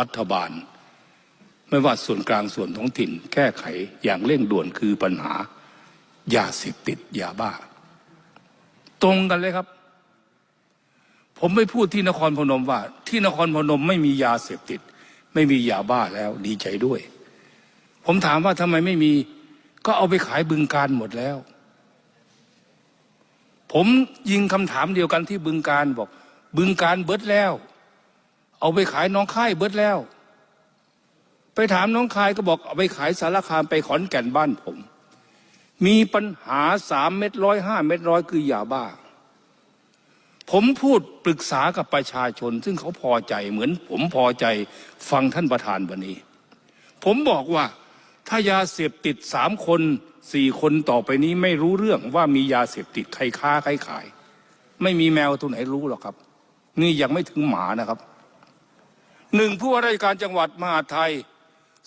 รัฐบาล ไม่ว่าส่วนกลางส่วนท้องถิ่น แก้ไขอย่างเร่งด่วนคือปัญหายาเสพติดยาบ้า ตรงกันเลยครับ ผมไม่พูดที่นครพนมว่า ที่นครพนมไม่มียาเสพติด ไม่มียาบ้าแล้วดีใจด้วย ผมถามว่าทำไมไม่มี ก็เอาไปขายบึงการหมดแล้ว ผมยิงคำถามเดียวกันที่บึงการบอก บึงการเบิดแล้ว เอาไปขายน้องค่ายเบิดแล้ว ไปถามน้องคายก็บอกเอาไปขายสารคามไปขอนแก่นบ้านผม มีปัญหาสามเม็ดร้อยห้าเม็ดร้อยคือยาบ้า ผมพูดปรึกษากับประชาชน ซึ่งเขาพอใจเหมือนผมพอใจฟังท่านประธานวันนี้ ผมบอกว่าถ้ายาเสพติดสามคนสี่คนต่อไปนี้ไม่รู้เรื่องว่ามียาเสพติดใครค้าใครขาย ไม่มีแมวตัวไหนรู้หรอกครับ นี่ยังไม่ถึงหมานะครับ หนึ่งผู้ว่าราชการจังหวัดมหาไทย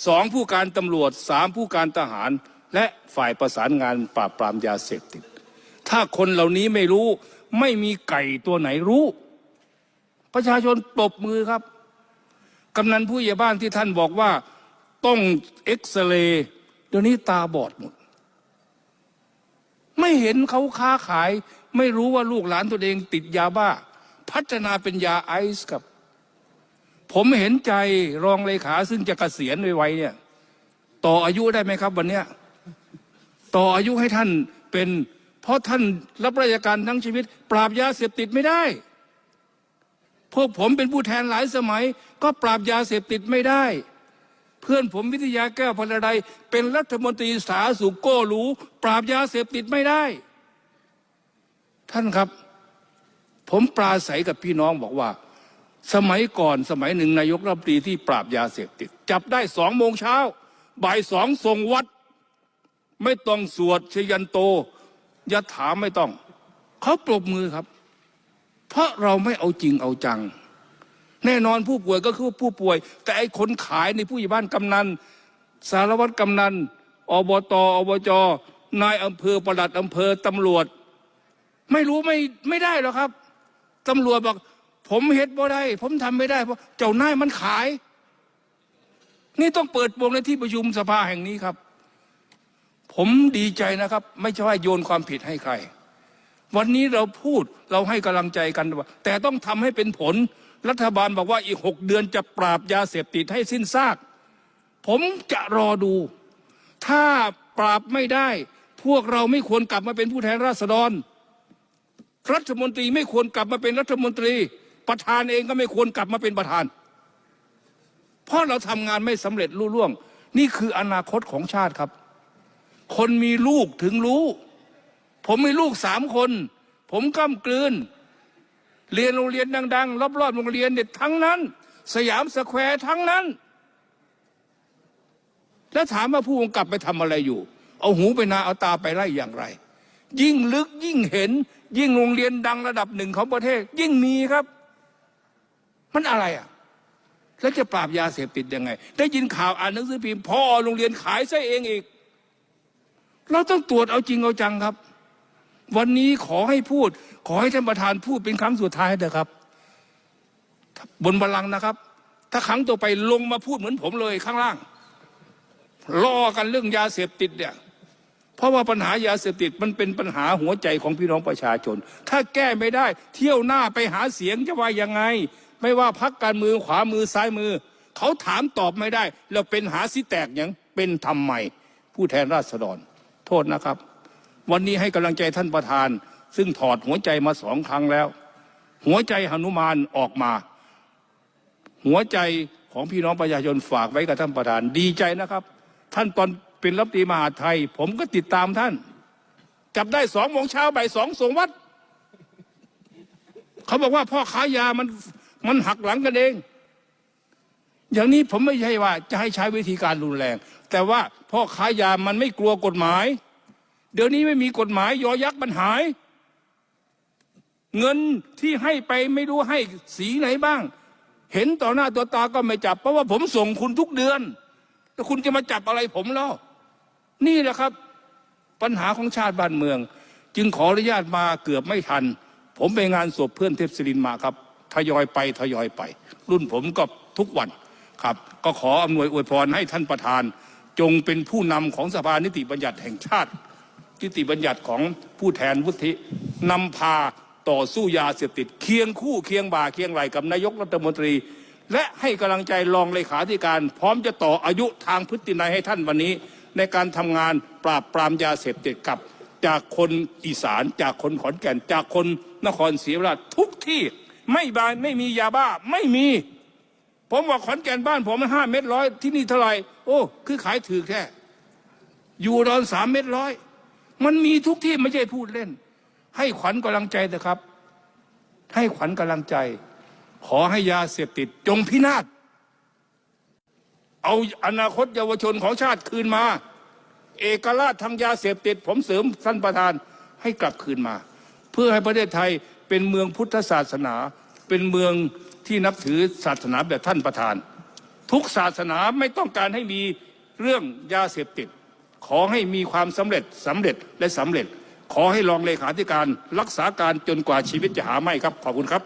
สองผู้การตำรวจสามผู้การทหาร และฝ่ายประสานงานปราบปรามยาเสพติด ถ้าคนเหล่านี้ไม่รู้ไม่มีไก่ตัวไหนรู้ ประชาชนปรบมือครับ กำนันผู้ใหญ่บ้านที่ท่านบอกว่าต้องเอ็กซเรย์เดี๋ยวนี้ตาบอดหมด ไม่เห็นเขาค้าขาย ไม่รู้ว่าลูกหลานตัวเองติดยาบ้า พัฒนาเป็นยาไอซ์ครับ ผมเห็นใจรองเลขาซึ่งจะกะเกษียณไวๆเนี่ย ต่ออายุได้ไหมครับ วันเนี้ยต่ออายุให้ท่านเป็น เพราะท่านรับราชการทั้งชีวิต ปราบยาเสพติดไม่ได้ พวกผมเป็นผู้แทนหลายสมัย ก็ปราบยาเสพติดไม่ได้ เพื่อนผมวิทยาแก้วพลใดเป็นรัฐมนตรีสาสุโก้รู้ปราบยาเสพติดไม่ได้ ท่านครับ ผมปราศัยกับพี่น้องบอกว่า สมัยก่อนสมัยหนึ่งนายกรัฐมนตรีที่ปราบยาเสพติด จับได้สองโมงเช้าบ่ายสองส่งวัด ไม่ต้องสวดชยันโตยะถามไม่ต้อง เขาปรบมือครับ เพราะเราไม่เอาจริงเอาจัง แน่นอนผู้ป่วยก็คือผู้ป่วย แต่ไอ้คนขายในผู้ใหญ่บ้านกำนัน สารวัตรกำนันอบตอบจนายอำเภอประหลัดอำเภอตำรวจ ไม่รู้ไม่ไม่ได้หรอกครับตำรวจบอก ผมเฮ็ดบ่ได้ ผมทำไม่ได้เพราะเจ้านายมันขาย นี่ต้องเปิดโปงในที่ประชุมสภาแห่งนี้ครับ ผมดีใจนะครับ ไม่ใช่ว่าโยนความผิดให้ใคร วันนี้เราพูดเราให้กำลังใจกันแต่ต้องทำให้เป็นผลรัฐบาลบอกว่าอีกหกเดือนจะปราบยาเสพติดให้สิ้นซาก ผมจะรอดู ถ้าปราบไม่ได้ พวกเราไม่ควรกลับมาเป็นผู้แทนราษฎร รัฐมนตรีไม่ควรกลับมาเป็นรัฐมนตรี ประธานเองก็ไม่ควรกลับมาเป็นประธาน เพราะเราทำงานไม่สำเร็จรุ่ล่วง นี่คืออนาคตของชาติครับ คนมีลูกถึงรู้ ผมมีลูกสามคน ผมก้ามกลืน เรียนโรงเรียนดัง ๆ รอบๆโรงเรียนเด็ดทั้งนั้น สยามสแควร์ทั้งนั้น แล้วถามว่าผู้กำกับไปทำอะไรอยู่ เอาหูไปนาเอาตาไปไล่อย่างไรยิ่งลึกยิ่งเห็น ยิ่งโรงเรียนดังระดับหนึ่งของประเทศ ยิ่งมีครับ มันอะไรอะ แล้วจะปราบยาเสพติดยังไง ได้ยินข่าวอ่านหนังสือพิมพ์พ่อโรงเรียนขายซะเองอีก เราต้องตรวจเอาจริงเอาจังครับ วันนี้ขอให้พูด ขอให้ท่านประธานพูดเป็นครั้งสุดท้ายเถอะครับ บนบัลลังก์นะครับ ถ้าครั้งต่อไปลงมาพูดเหมือนผมเลยข้างล่างล่อกันเรื่องยาเสพติดเนี่ยเพราะว่าปัญหายาเสพติดมันเป็นปัญหาหัวใจของพี่น้องประชาชน ถ้าแก้ไม่ได้ เที่ยวหน้าไปหาเสียงจะว่ายังไง ไม่ว่าพักการเมืองขวามือซ้ายมือ เขาถามตอบไม่ได้ แล้วเป็นหาสิแตกอย่างเป็นทำไมผู้แทนราษฎร โทษนะครับ วันนี้ให้กำลังใจท่านประธาน ซึ่งถอดหัวใจมาสองครั้งแล้ว หัวใจหนุมานออกมา หัวใจของพี่น้องประชาชนฝากไว้กับท่านประธานดีใจนะครับ ท่านตอนเป็นรัฐมนตรีมหาไทย ผมก็ติดตามท่านจับได้สองโมงเช้าบ่ายสองส่งวัด เขาบอกว่าพ่อค้ายามัน มันหักหลังกันเอง อย่างนี้ผมไม่ใช่ว่าจะให้ใช้วิธีการรุนแรง แต่ว่าพ่อค้ายามันไม่กลัวกฎหมาย เดี๋ยวนี้ไม่มีกฎหมายยอยักษ์มันหาย เงินที่ให้ไปไม่รู้ให้สีไหนบ้าง เห็นต่อหน้าตัวตาก็ไม่จับ เพราะว่าผมส่งคุณทุกเดือนแล้วคุณจะมาจับอะไรผมล้วนี่แหละครับ ปัญหาของชาติบ้านเมือง จึงขออนุญาตมาเกือบไม่ทัน ผมไปงานศพเพื่อนเทพศิรินมาครับ ทยอยไปทยอยไป รุ่นผมก็ทุกวันครับ ก็ขออำนวยอวยพรให้ท่านประธาน จงเป็นผู้นำของสภานิติบัญญัติแห่งชาตินิติบัญญัติของผู้แทนวุฒินำพาต่อสู้ยาเสพติดเคียงคู่เคียงบ่าเคียงไหลกับนายกรัฐมนตรี และให้กำลังใจรองเลขาธิการ พร้อมจะต่ออายุทางพฤตินัยให้ท่านวันนี้ ในการทำงานปราบปรามยาเสพติดกับ จากคนอีสาน จากคนขอนแก่น จากคนนครศรีธรรมราชทุกที่ ไม่บายไม่มียาบ้าไม่มี ผมว่าขอนแก่นบ้านผมมันห้าเม็ดร้อยที่นี่เท่าไหร่โอ้คือขายถือแค่ อยู่ดอนสามเม็ดร้อยมันมีทุกที่ไม่ใช่พูดเล่น ให้ขวัญกำลังใจนะครับ ให้ขวัญกำลังใจ ขอให้ยาเสพติดจงพินาศเอาอนาคตเยาวชนของชาติคืนมา เอกราชทางยาเสพติด ผมเสริมท่านประธานให้กลับคืนมา เพื่อให้ประเทศไทย เป็นเมืองพุทธศาสนา เป็นเมืองที่นับถือศาสนาแบบท่านประธาน ทุกศาสนาไม่ต้องการให้มีเรื่องยาเสพติด ขอให้มีความสำเร็จสำเร็จและสำเร็จ ขอให้รองเลขาธิการรักษาการจนกว่าชีวิตจะหาไม่ครับขอบคุณครับ